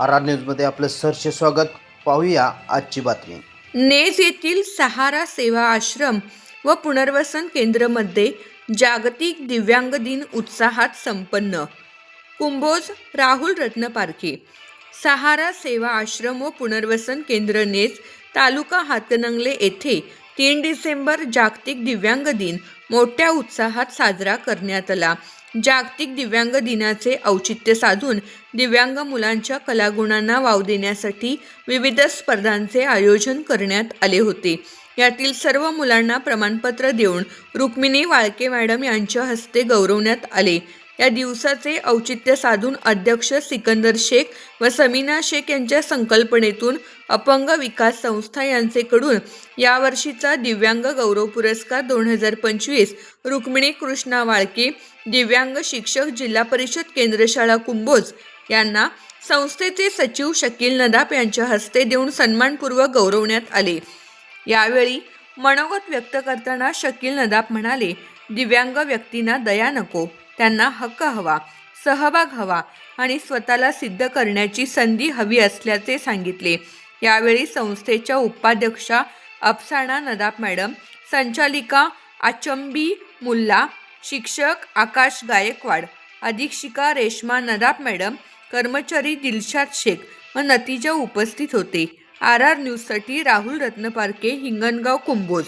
R R न्यूजमध्ये आपलं सहर्ष स्वागत. पाहूया आजची बातमी. नेज येथील सहारा सेवा आश्रम व पुनर्वसन केंद्रमध्ये जागतिक दिव्यांग दिन उत्साहात संपन्न. कुंभोज राहुल रत्नपारखे. सहारा सेवा आश्रम व पुनर्वसन केंद्र नेज तालुका हातनंगले येथे तीन डिसेंबर जागतिक दिव्यांग दिन मोठ्या उत्साहात साजरा करण्यात आला. जागतिक दिव्यांग दिनाचे औचित्य साधून दिव्यांग मुलांच्या कलागुणांना वाव देण्यासाठी विविध स्पर्धांचे आयोजन करण्यात आले होते. यातील सर्व मुलांना प्रमाणपत्र देऊन रुक्मिणी वाळके मॅडम यांच्या हस्ते गौरवण्यात आले. या दिवसाचे औचित्य साधून अध्यक्ष सिकंदर शेख व समीना शेख यांच्या संकल्पनेतून अपंग विकास संस्था यांचेकडून यावर्षीचा दिव्यांग गौरव पुरस्कार दोन हजार पंचवीस. रुक्मिणी कृष्णा वाळके दिव्यांग शिक्षक जिल्हा परिषद केंद्रशाळा कुंभोज यांना संस्थेचे सचिव शकील नदाप यांच्या हस्ते देऊन सन्मानपूर्वक गौरवण्यात आले. यावेळी मनोगत व्यक्त करताना शकील नदाप म्हणाले दिव्यांग व्यक्तींना दया नको. त्यांना हक्क हवा सहभाग हवा आणि स्वतःला सिद्ध करण्याची संधी हवी असल्याचे सांगितले. यावेळी संस्थेच्या उपाध्यक्षा अफसाणा नदाब मॅडम संचालिका आचंबी मुल्ला शिक्षक आकाश गायकवाड अधीक्षिका रेश्मा नदाब मॅडम कर्मचारी दिलशाद शेख व नतीजा उपस्थित होते. आर आर न्यूजसाठी राहुल रत्नपारके हिंगणगाव कुंभोज.